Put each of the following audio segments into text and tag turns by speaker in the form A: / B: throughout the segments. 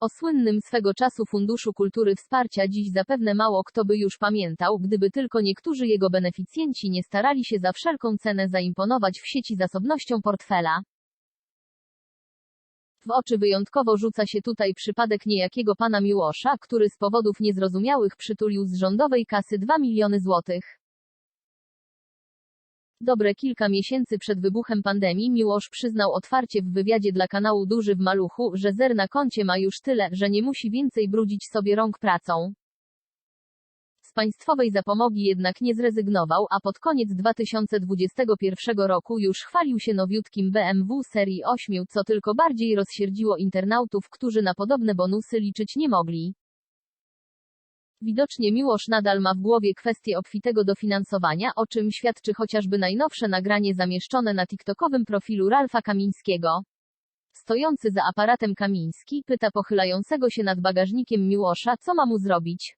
A: O słynnym swego czasu Funduszu Kultury Wsparcia dziś zapewne mało kto by już pamiętał, gdyby tylko niektórzy jego beneficjenci nie starali się za wszelką cenę zaimponować w sieci zasobnością portfela. W oczy wyjątkowo rzuca się tutaj przypadek niejakiego pana Miłosza, który z powodów niezrozumiałych przytulił z rządowej kasy 2 miliony złotych. Dobre kilka miesięcy przed wybuchem pandemii Miłosz przyznał otwarcie w wywiadzie dla kanału Duży w Maluchu, że zer na koncie ma już tyle, że nie musi więcej brudzić sobie rąk pracą. Z państwowej zapomogi jednak nie zrezygnował, a pod koniec 2021 roku już chwalił się nowiutkim BMW serii 8, co tylko bardziej rozsierdziło internautów, którzy na podobne bonusy liczyć nie mogli. Widocznie Miłosz nadal ma w głowie kwestię obfitego dofinansowania, o czym świadczy chociażby najnowsze nagranie zamieszczone na TikTokowym profilu Ralfa Kamińskiego. Stojący za aparatem Kamiński pyta pochylającego się nad bagażnikiem Miłosza, co ma mu zrobić.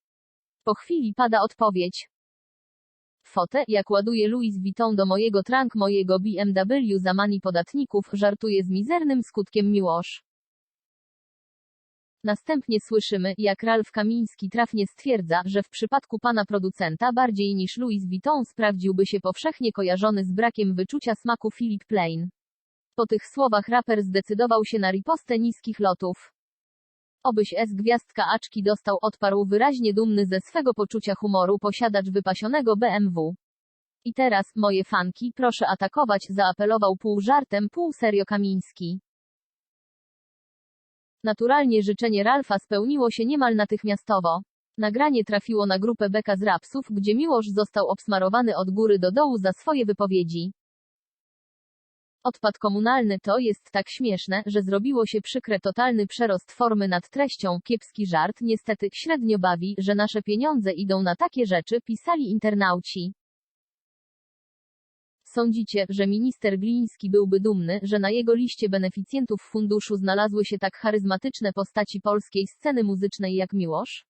A: Po chwili pada odpowiedź. Fotę, jak ładuje Louis Vuitton do mojego trunk mojego BMW za mani podatników, żartuje z mizernym skutkiem Miłosz. Następnie słyszymy, jak Ralf Kamiński trafnie stwierdza, że w przypadku pana producenta bardziej niż Louis Vuitton sprawdziłby się powszechnie kojarzony z brakiem wyczucia smaku Philip Plain. Po tych słowach raper zdecydował się na ripostę niskich lotów. Obyś S gwiazdka Aczki dostał odparł wyraźnie dumny ze swego poczucia humoru posiadacz wypasionego BMW. I teraz, moje fanki, proszę atakować, zaapelował pół żartem, pół serio Kamiński. Naturalnie życzenie Ralfa spełniło się niemal natychmiastowo. Nagranie trafiło na grupę Beka z Rapsów, gdzie Miłosz został obsmarowany od góry do dołu za swoje wypowiedzi. Odpad komunalny to jest tak śmieszne, że zrobiło się przykre totalny przerost formy nad treścią, kiepski żart niestety średnio bawi, że nasze pieniądze idą na takie rzeczy, pisali internauci. Sądzicie, że minister Gliński byłby dumny, że na jego liście beneficjentów funduszu znalazły się tak charyzmatyczne postaci polskiej sceny muzycznej jak Miłosz?